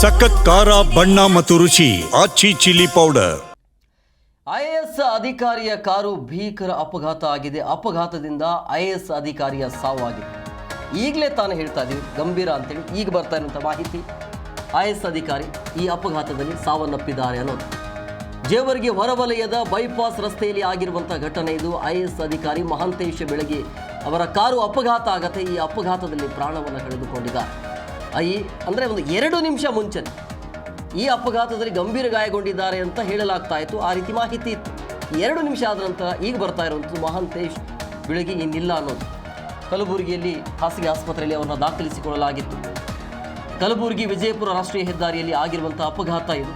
ಸಖತ್ ಖಾರ, ಬಣ್ಣ ಮತ್ತು ರುಚಿ, ಆಚಿ ಚಿಲ್ಲಿ ಪೌಡರ್. ಐಎಎಸ್ ಅಧಿಕಾರಿಯ ಕಾರು ಭೀಕರ ಅಪಘಾತ ಆಗಿದೆ. ಅಪಘಾತದಿಂದ ಐಎಎಸ್ ಅಧಿಕಾರಿಯ ಸಾವಾಗಿದೆ ಈಗಲೇ ತಾನು ಹೇಳ್ತಾ ಇದ್ದೀವಿ, ಗಂಭೀರ ಅಂತೇಳಿ ಈಗ ಬರ್ತಾ ಇರುವಂಥ ಮಾಹಿತಿ. ಐಎಎಸ್ ಅಧಿಕಾರಿ ಈ ಅಪಘಾತದಲ್ಲಿ ಸಾವನ್ನಪ್ಪಿದ್ದಾರೆ ಅನ್ನೋದು. ಜೇವರ್ಗಿ ಹೊರವಲಯದ ಬೈಪಾಸ್ ರಸ್ತೆಯಲ್ಲಿ ಆಗಿರುವಂಥ ಘಟನೆ ಇದು. ಐಎಎಸ್ ಅಧಿಕಾರಿ ಮಹಾಂತೇಶ ಬೆಳಗ್ಗೆ ಅವರ ಕಾರು ಅಪಘಾತ ಆಗತ್ತೆ. ಈ ಅಪಘಾತದಲ್ಲಿ ಪ್ರಾಣವನ್ನು ಕಳೆದುಕೊಂಡಿದ್ದಾರೆ. ಐ ಅಂದರೆ ಒಂದು ಎರಡು ನಿಮಿಷ ಮುಂಚೆ ಈ ಅಪಘಾತದಲ್ಲಿ ಗಂಭೀರ ಗಾಯಗೊಂಡಿದ್ದಾರೆ ಅಂತ ಹೇಳಲಾಗ್ತಾ ಇತ್ತು. ಆ ರೀತಿ ಮಾಹಿತಿ ಇತ್ತು. ಎರಡು ನಿಮಿಷ ಆದ ನಂತರ ಈಗ ಬರ್ತಾ ಇರುವಂಥದ್ದು ಮಹಾಂತೇಶ್ ಬೆಳಗ್ಗೆ ಇನ್ನಿಲ್ಲ ಅನ್ನೋದು. ಕಲಬುರಗಿಯಲ್ಲಿ ಖಾಸಗಿ ಆಸ್ಪತ್ರೆಯಲ್ಲಿ ಅವರನ್ನು ದಾಖಲಿಸಿಕೊಳ್ಳಲಾಗಿತ್ತು. ಕಲಬುರಗಿ ವಿಜಯಪುರ ರಾಷ್ಟ್ರೀಯ ಹೆದ್ದಾರಿಯಲ್ಲಿ ಆಗಿರುವಂಥ ಅಪಘಾತ ಇದು.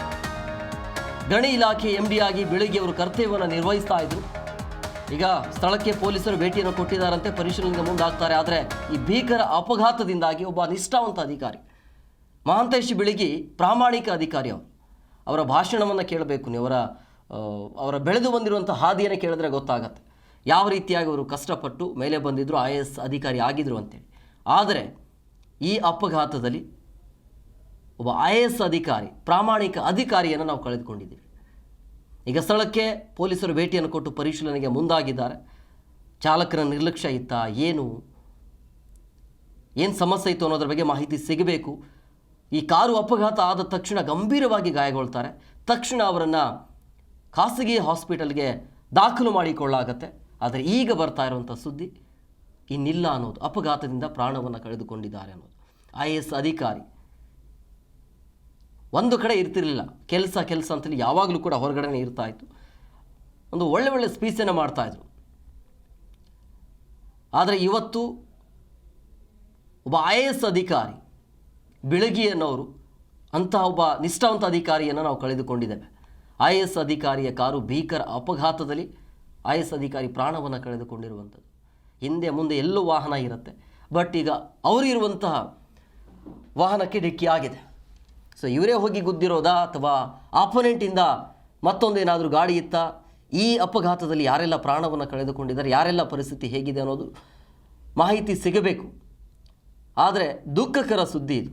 ಗಣಿ ಇಲಾಖೆ ಎಂ ಡಿ ಆಗಿ ಬೆಳಗ್ಗೆ ಅವರು ಕರ್ತವ್ಯವನ್ನು ನಿರ್ವಹಿಸ್ತಾ ಇದ್ರು. ಈಗ ಸ್ಥಳಕ್ಕೆ ಪೊಲೀಸರು ಭೇಟಿಯನ್ನು ಕೊಟ್ಟಿದ್ದಾರಂತೆ. ಪರಿಶೀಲನೆಗೆ ಮುಂದಾಗ್ತಾರೆ. ಆದರೆ ಈ ಭೀಕರ ಅಪಘಾತದಿಂದಾಗಿ ಒಬ್ಬ ನಿಷ್ಠಾವಂತ ಅಧಿಕಾರಿ, ಮಹಾಂತೇಶ್ ಬೆಳಗಿ, ಪ್ರಾಮಾಣಿಕ ಅಧಿಕಾರಿ ಅವರು ಅವರ ಭಾಷಣವನ್ನು ಕೇಳಬೇಕು ನೀವು. ಅವರ ಅವರ ಬೆಳೆದು ಬಂದಿರುವಂಥ ಹಾದಿಯನ್ನು ಕೇಳಿದ್ರೆ ಗೊತ್ತಾಗತ್ತೆ. ಯಾವ ರೀತಿಯಾಗಿ ಅವರು ಕಷ್ಟಪಟ್ಟು ಮೇಲೆ ಬಂದಿದ್ದರು ಐ ಎ ಎಸ್ ಅಧಿಕಾರಿ ಆಗಿದ್ರು ಅಂತೇಳಿ. ಆದರೆ ಈ ಅಪಘಾತದಲ್ಲಿ ಒಬ್ಬ ಐ ಎ ಎಸ್ ಅಧಿಕಾರಿ, ಪ್ರಾಮಾಣಿಕ ಅಧಿಕಾರಿಯನ್ನು ನಾವು ಕಳೆದುಕೊಂಡಿದ್ದೀವಿ. ಈಗ ಸ್ಥಳಕ್ಕೆ ಪೊಲೀಸರು ಭೇಟಿಯನ್ನು ಕೊಟ್ಟು ಪರಿಶೀಲನೆಗೆ ಮುಂದಾಗಿದ್ದಾರೆ. ಚಾಲಕರ ನಿರ್ಲಕ್ಷ್ಯ ಇತ್ತ ಏನು? ಏನು ಸಮಸ್ಯೆ ಇತ್ತು ಅನ್ನೋದ್ರ ಬಗ್ಗೆ ಮಾಹಿತಿ ಸಿಗಬೇಕು. ಈ ಕಾರು ಅಪಘಾತ ಆದ ತಕ್ಷಣ ಗಂಭೀರವಾಗಿ ಗಾಯಗೊಳ್ತಾರೆ. ತಕ್ಷಣ ಅವರನ್ನು ಖಾಸಗಿ ಹಾಸ್ಪಿಟಲ್ಗೆ ದಾಖಲು ಮಾಡಿಕೊಳ್ಳಾಗತ್ತೆ. ಆದರೆ ಈಗ ಬರ್ತಾ ಇರುವಂಥ ಸುದ್ದಿ ಇನ್ನಿಲ್ಲ ಅನ್ನೋದು, ಅಪಘಾತದಿಂದ ಪ್ರಾಣವನ್ನು ಕಳೆದುಕೊಂಡಿದ್ದಾರೆ ಅನ್ನೋದು. ಐ ಎಸ್ ಅಧಿಕಾರಿ ಒಂದು ಕಡೆ ಇರ್ತಿರಲಿಲ್ಲ. ಕೆಲಸ ಕೆಲಸ ಅಂತೇಳಿ ಯಾವಾಗಲೂ ಕೂಡ ಹೊರಗಡೆನೇ ಇರ್ತಾ ಇತ್ತು. ಒಂದು ಒಳ್ಳೆ ಒಳ್ಳೆ ಸ್ಪೀಚನ್ನು ಮಾಡ್ತಾಯಿದ್ರು ಆದರೆ ಇವತ್ತು ಒಬ್ಬ ಐ ಎ ಎಸ್ ಅಧಿಕಾರಿ ಬೆಳಗಿ ಅನ್ನೋರು ಅಂತಹ ಒಬ್ಬ ನಿಷ್ಠಾವಂತ ಅಧಿಕಾರಿಯನ್ನು ನಾವು ಕಳೆದುಕೊಂಡಿದ್ದೇವೆ. ಐ ಎ ಎಸ್ ಅಧಿಕಾರಿಯ ಕಾರು ಭೀಕರ ಅಪಘಾತದಲ್ಲಿ ಐ ಎ ಎಸ್ ಅಧಿಕಾರಿ ಪ್ರಾಣವನ್ನು ಕಳೆದುಕೊಂಡಿರುವಂಥದ್ದು. ಹಿಂದೆ, ಮುಂದೆ ಎಲ್ಲೂ ವಾಹನ ಇರುತ್ತೆ. ಬಟ್ ಈಗ ಅವರಿರುವಂತಹ ವಾಹನಕ್ಕೆ ಡಿಕ್ಕಿ ಆಗಿದೆ. ಸೊ ಇವರೇ ಹೋಗಿ ಗುದ್ದಿರೋದಾ ಅಥವಾ ಆಪೋನೆಂಟಿಂದ ಮತ್ತೊಂದೇನಾದರೂ ಗಾಡಿ ಇತ್ತ? ಈ ಅಪಘಾತದಲ್ಲಿ ಯಾರೆಲ್ಲ ಪ್ರಾಣವನ್ನು ಕಳೆದುಕೊಂಡಿದ್ದಾರೆ, ಯಾರೆಲ್ಲ ಪರಿಸ್ಥಿತಿ ಹೇಗಿದೆ ಅನ್ನೋದು ಮಾಹಿತಿ ಸಿಗಬೇಕು. ಆದರೆ ದುಃಖಕರ ಸುದ್ದಿ ಇದು.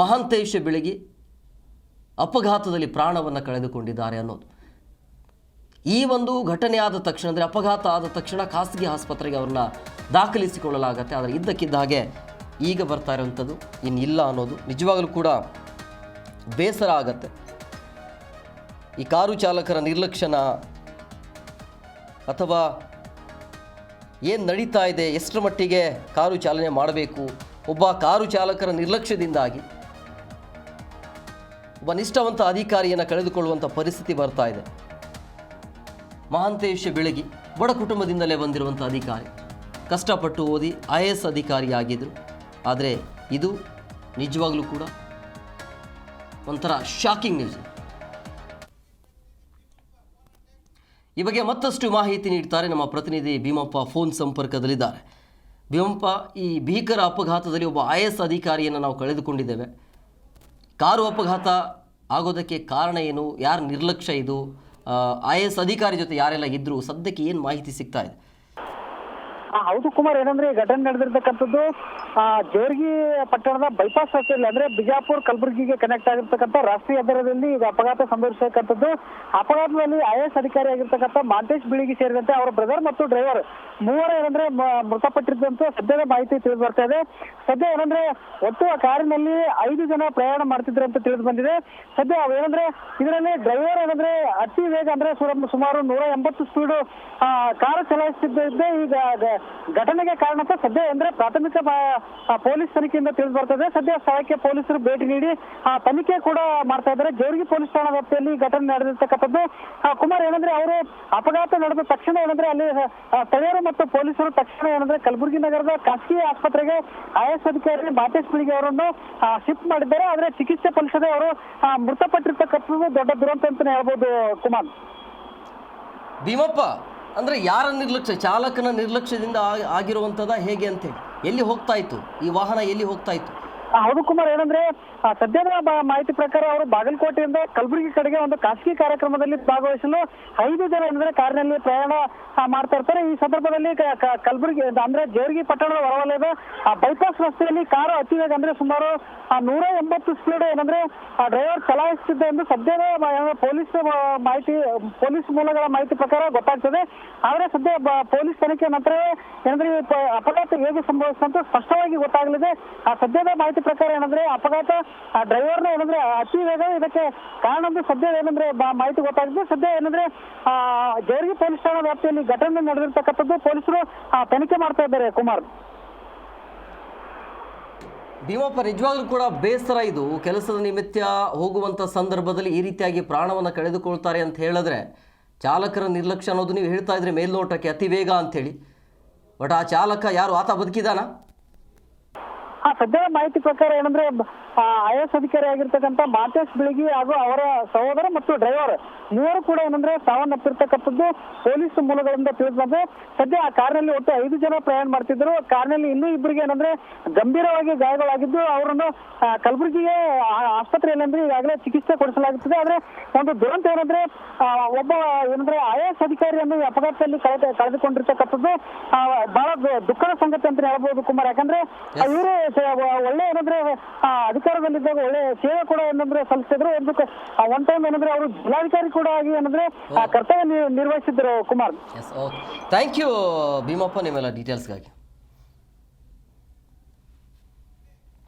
ಮಹಾಂತೇಶ ಬೆಳಗಿ ಅಪಘಾತದಲ್ಲಿ ಪ್ರಾಣವನ್ನು ಕಳೆದುಕೊಂಡಿದ್ದಾರೆ ಅನ್ನೋದು. ಈ ಒಂದು ಘಟನೆ ಆದ ತಕ್ಷಣ, ಅಂದರೆ ಅಪಘಾತ ಆದ ತಕ್ಷಣ ಖಾಸಗಿ ಆಸ್ಪತ್ರೆಗೆ ಅವ್ರನ್ನ ದಾಖಲಿಸಿಕೊಳ್ಳಲಾಗತ್ತೆ. ಆದರೆ ಇದ್ದಕ್ಕಿದ್ದ ಹಾಗೆ ಈಗ ಬರ್ತಾ ಇರೋವಂಥದ್ದು ಇನ್ನಿಲ್ಲ ಅನ್ನೋದು ನಿಜವಾಗಲೂ ಕೂಡ ಬೇಸರ ಆಗತ್ತೆ. ಈ ಕಾರು ಚಾಲಕರ ನಿರ್ಲಕ್ಷ್ಯನ ಅಥವಾ ಏನು ನಡೀತಾ ಇದೆ, ಎಷ್ಟರ ಮಟ್ಟಿಗೆ ಕಾರು ಚಾಲನೆ ಮಾಡಬೇಕು, ಒಬ್ಬ ಕಾರು ಚಾಲಕರ ನಿರ್ಲಕ್ಷ್ಯದಿಂದಾಗಿ ಒಬ್ಬ ನಿಷ್ಠಾವಂತ ಅಧಿಕಾರಿಯನ್ನು ಕಳೆದುಕೊಳ್ಳುವಂಥ ಪರಿಸ್ಥಿತಿ ಬರ್ತಾ ಇದೆ. ಮಹಾಂತೇಶ ಬೆಳಗಿ ಬಡ ಕುಟುಂಬದಿಂದಲೇ ಬಂದಿರುವಂಥ ಅಧಿಕಾರಿ, ಕಷ್ಟಪಟ್ಟು ಓದಿ ಐ ಎ ಎಸ್ ಅಧಿಕಾರಿಯಾಗಿದ್ದರು ಆದರೆ ಇದು ನಿಜವಾಗ್ಲೂ ಕೂಡ ಒಂಥರ ಶಾಕಿಂಗ್ ನ್ಯೂಸ್ ಈ ಬಗ್ಗೆ ಮತ್ತಷ್ಟು ಮಾಹಿತಿ ನೀಡ್ತಾರೆ ನಮ್ಮ ಪ್ರತಿನಿಧಿ ಭೀಮಪ್ಪ ಫೋನ್ ಸಂಪರ್ಕದಲ್ಲಿದ್ದಾರೆ. ಭೀಮಪ್ಪ, ಈ ಭೀಕರ ಅಪಘಾತದಲ್ಲಿ ಒಬ್ಬ ಐ ಎಸ್ ಅಧಿಕಾರಿಯನ್ನು ನಾವು ಕಳೆದುಕೊಂಡಿದ್ದೇವೆ. ಕಾರು ಅಪಘಾತ ಆಗೋದಕ್ಕೆ ಕಾರಣ ಏನು, ಯಾರ ನಿರ್ಲಕ್ಷ್ಯ ಇದು ಐ ಎಸ್ ಅಧಿಕಾರಿ ಜೊತೆ ಯಾರೆಲ್ಲ ಇದ್ದರೂ ಸದ್ಯಕ್ಕೆ ಏನು ಮಾಹಿತಿ ಸಿಗ್ತಾ ಇದೆ? ಹೌದು ಕುಮಾರ್ ಏನಂದ್ರೆ ಘಟನೆ ನಡೆದಿರ್ತಕ್ಕಂಥದ್ದು ಆ, ಜೇವರ್ಗಿ ಪಟ್ಟಣದ ಬೈಪಾಸ್ ರಸ್ತೆಯಲ್ಲಿ ಅಂದ್ರೆ ಬಿಜಾಪುರ್ ಕಲಬುರಗಿಗೆ ಕನೆಕ್ಟ್ ಆಗಿರ್ತಕ್ಕಂಥ ರಾಷ್ಟ್ರೀಯ ಹೆದ್ದಾರಿಯಲ್ಲಿ ಈಗ ಅಪಘಾತ ಸಂಭವಿಸಿರ್ತಕ್ಕಂಥದ್ದು ಅಪಘಾತದಲ್ಲಿ ಐ ಎಸ್ ಅಧಿಕಾರಿ ಆಗಿರ್ತಕ್ಕಂಥ ಮಾಂತೇಶ್ ಬಿಳಿಗಿ ಸೇರಿದಂತೆ ಅವರ ಬ್ರದರ್ ಮತ್ತು ಡ್ರೈವರ್ ಮೂವರು ಏನಂದ್ರೆ ಮೃತಪಟ್ಟಿದ್ದಂತ ಸದ್ಯದ ಮಾಹಿತಿ ತಿಳಿದು ಬರ್ತಾ ಇದೆ. ಸದ್ಯ ಏನಂದ್ರೆ ಒಟ್ಟು ಆ ಕಾರಿನಲ್ಲಿ ಐದು ಜನ ಪ್ರಯಾಣ ಮಾಡ್ತಿದ್ರು ಅಂತ ತಿಳಿದು ಬಂದಿದೆ. ಸದ್ಯ ಏನಂದ್ರೆ ಇದರಲ್ಲಿ ಡ್ರೈವರ್ ಏನಂದ್ರೆ ಅತಿ ವೇಗ ಅಂದ್ರೆ ಸುಮಾರು ನೂರ ಎಂಬತ್ತು ಸ್ಪೀಡ್ ಕಾರು ಚಲಾಯಿಸುತ್ತಿದ್ದೆ ಈಗ ಘಟನೆಗೆ ಕಾರಣ ಅಂತ ಸದ್ಯ ಅಂದ್ರೆ ಪ್ರಾಥಮಿಕ ಪೊಲೀಸ್ ತನಿಖೆಯಿಂದ ತಿಳಿದು ಬರ್ತದೆ ಸದ್ಯ ಸ್ಥಳಕ್ಕೆ ಪೊಲೀಸರು ಭೇಟಿ ನೀಡಿ ತನಿಖೆ ಕೂಡ ಮಾಡ್ತಾ ಇದ್ದಾರೆ. ಜೋರ್ಗಿ ಪೊಲೀಸ್ ಠಾಣಾ ವ್ಯಾಪ್ತಿಯಲ್ಲಿ ಈ ಘಟನೆ ನಡೆದಿರ್ತಕ್ಕಂಥದ್ದು. ಕುಮಾರ್, ಏನಂದ್ರೆ ಅವರು ಅಪಘಾತ ನಡೆದ ತಕ್ಷಣ ಏನಂದ್ರೆ ಅಲ್ಲಿ ಸ್ಥಳೀಯರು ಮತ್ತು ಪೊಲೀಸರು ತಕ್ಷಣ ಏನಂದ್ರೆ ಕಲಬುರಗಿ ನಗರದ ಖಾಸಗಿ ಆಸ್ಪತ್ರೆಗೆ ಐಎಸ್ ಎಸ್ ಅಧಿಕಾರಿ ಮಾತೇಶ್ ಬಿಳಿಗೆ ಅವರನ್ನು ಶಿಫ್ಟ್ ಮಾಡಿದ್ದಾರೆ. ಆದ್ರೆ ಚಿಕಿತ್ಸೆ ಫಲಿಸದೆ ಅವರು ಮೃತಪಟ್ಟಿರ್ತಕ್ಕಂಥದ್ದು ದೊಡ್ಡ ದುರಂತ ಅಂತಾನೆ ಹೇಳ್ಬೋದು ಕುಮಾರ್. ಭೀಮಪ್ಪ ಅಂದರೆ ಯಾರ ನಿರ್ಲಕ್ಷ್ಯ? ಚಾಲಕನ ನಿರ್ಲಕ್ಷ್ಯದಿಂದ ಆಗಿ- ಆಗಿರುವಂಥದ್ದ ಹೇಗೆ ಅಂತೇಳಿ ಎಲ್ಲಿ ಹೋಗ್ತಾ ಇತ್ತು? ಈ ವಾಹನ ಎಲ್ಲಿ ಹೋಗ್ತಾ ಇತ್ತು? ಹೌದು ಕುಮಾರ್ ಏನಂದ್ರೆ ಸದ್ಯದ ಮಾಹಿತಿ ಪ್ರಕಾರ ಅವರು ಬಾಗಲಕೋಟೆಯಿಂದ ಕಲಬುರಗಿ ಕಡೆಗೆ ಒಂದು ಖಾಸಗಿ ಕಾರ್ಯಕ್ರಮದಲ್ಲಿ ಭಾಗವಹಿಸಲು ಐದು ಜನ ಏನಂದ್ರೆ ಕಾರಿನಲ್ಲಿ ಪ್ರಯಾಣ ಮಾಡ್ತಾ ಇರ್ತಾರೆ. ಈ ಸಂದರ್ಭದಲ್ಲಿ ಕಲಬುರಗಿ, ಅಂದ್ರೆ ಜೇವರ್ಗಿ ಪಟ್ಟಣದ ಹೊರವಲಯದ ಬೈಪಾಸ್ ರಸ್ತೆಯಲ್ಲಿ ಕಾರು ಅತಿ ವೇಗ ಅಂದ್ರೆ ಸುಮಾರು ನೂರ ಎಂಬತ್ತು ಸ್ಪೀಡ್ ಏನಂದ್ರೆ ಡ್ರೈವರ್ ಚಲಾಯಿಸುತ್ತಿದ್ದ ಎಂದು ಸದ್ಯದ ಪೊಲೀಸ್ ಮಾಹಿತಿ, ಪೊಲೀಸ್ ಮೂಲಗಳ ಮಾಹಿತಿ ಪ್ರಕಾರ ಗೊತ್ತಾಗ್ತದೆ. ಆದ್ರೆ ಸದ್ಯ ಪೊಲೀಸ್ ತನಿಖೆ ನಂತರ ಏನಂದ್ರೆ ಅಪಘಾತ ಹೇಗೆ ಸಂಭವಿಸಿದಂತ ಸ್ಪಷ್ಟವಾಗಿ ಗೊತ್ತಾಗಲಿದೆ. ಆ, ಸದ್ಯದ ಮಾಹಿತಿ ಪ್ರಕಾರ ಏನಂದ್ರೆ ಅಪಘಾತ, ಆ ಡ್ರೈವರ್ನ ಏನಂದ್ರೆ ಅತಿ ವೇಗ ಇದಕ್ಕೆ ಕಾರಣ ಅಂದ್ರೆ ಸದ್ಯ ಏನಂದ್ರೆ ಮಾಹಿತಿ ಗೊತ್ತಾಗಿದೆ. ಸದ್ಯ ಏನಂದ್ರೆ, ಆ, ಜೇವರ್ಗಿ ಪೊಲೀಸ್ ಠಾಣಾ ವ್ಯಾಪ್ತಿಯಲ್ಲಿ ಘಟನೆ ನಡೆದಿರ್ತಕ್ಕಂಥದ್ದು ಪೊಲೀಸರು ತನಿಖೆ ಮಾಡ್ತಾ ಇದ್ದಾರೆ ಕುಮಾರ್. ಭೀಮಪ್ಪ ನಿಜವಾಗ್ಲೂ ಕೂಡ ಬೇಸರ ಇದು. ಕೆಲಸದ ನಿಮಿತ್ತ ಹೋಗುವಂತ ಸಂದರ್ಭದಲ್ಲಿ ಈ ರೀತಿಯಾಗಿ ಪ್ರಾಣವನ್ನು ಕಳೆದುಕೊಳ್ತಾರೆ ಅಂತ ಹೇಳಿದ್ರೆ ಚಾಲಕರ ನಿರ್ಲಕ್ಷ್ಯ ಅನ್ನೋದು ನೀವು ಹೇಳ್ತಾ ಇದ್ರೆ ಮೇಲ್ನೋಟಕ್ಕೆ ಅತಿ ವೇಗ ಅಂಥೇಳಿ ಬಟ್ ಆ ಚಾಲಕ ಯಾರು? ಆತ ಬದುಕಿದಾನ? ಸದ್ಯದ ಮಾಹಿತಿ ಪ್ರಕಾರ ಏನಂದ್ರೆ ಐ ಎಸ್ ಅಧಿಕಾರಿ ಆಗಿರ್ತಕ್ಕಂಥ ಮಾತೇಶ್ ಬಿಳಿಗಿ ಹಾಗೂ ಅವರ ಸಹೋದರ ಮತ್ತು ಡ್ರೈವರ್ ಮೂವರು ಕೂಡ ಏನಂದ್ರೆ ಸಾವನ್ನಪ್ಪಿರ್ತಕ್ಕಂಥದ್ದು ಪೊಲೀಸ್ ಮೂಲಗಳಿಂದ ತಿಳಿದಂತೆ ಸದ್ಯ ಆ ಕಾರ್ನಲ್ಲಿ ಒಟ್ಟು ಐದು ಜನ ಪ್ರಯಾಣ ಮಾಡ್ತಿದ್ರು ಕಾರ್ನಲ್ಲಿ ಇನ್ನೂ ಇಬ್ಬರಿಗೆ ಏನಂದ್ರೆ ಗಂಭೀರವಾಗಿ ಗಾಯಗಳಾಗಿದ್ದು ಅವರನ್ನು ಕಲಬುರಗಿಗೆ ಆಸ್ಪತ್ರೆಯಲ್ಲಿ ಅಂದ್ರೆ ಈಗಾಗಲೇ ಚಿಕಿತ್ಸೆ ಕೊಡಿಸಲಾಗುತ್ತದೆ. ಆದ್ರೆ ಒಂದು ದುರಂತ ಏನಂದ್ರೆ ಒಬ್ಬ ಏನಂದ್ರೆ ಐ ಎಸ್ ಅಧಿಕಾರಿಯನ್ನು ಈ ಅಪಘಾತದಲ್ಲಿ ಕಳೆದ ಕಳೆದುಕೊಂಡಿರ್ತಕ್ಕಂಥದ್ದು ಬಹಳ ದುಃಖದ ಸಂಗತಿ ಅಂತ ಹೇಳ್ಬೋದು ಕುಮಾರ್. ಯಾಕಂದ್ರೆ ಇವರು ಒಳ್ಳೆ ಏನಂದ್ರೆ ಆ, ಅಧಿಕಾರದಲ್ಲಿದ್ದಾಗ ಒಳ್ಳೆ ಸೇವೆ ಕೂಡ ಏನಂದ್ರೆ ಸಲ್ಲಿಸಿದ್ರು. ಒಂದು ಒನ್ ಟೈಮ್ ಏನಂದ್ರೆ ಅವರು ಜಿಲ್ಲಾಧಿಕಾರಿ ಕೂಡ ಆಗಿ ಏನಂದ್ರೆ ಆ, ಕರ್ತವ್ಯ ನಿರ್- ನಿರ್ವಹಿಸಿದ್ರು ಕುಮಾರ್. ಥ್ಯಾಂಕ್ ಯು ಭೀಮಪ್ಪ ನಿಮ್ಮೆಲ್ಲ ಡೀಟೇಲ್ಸ್ಗಾಗಿ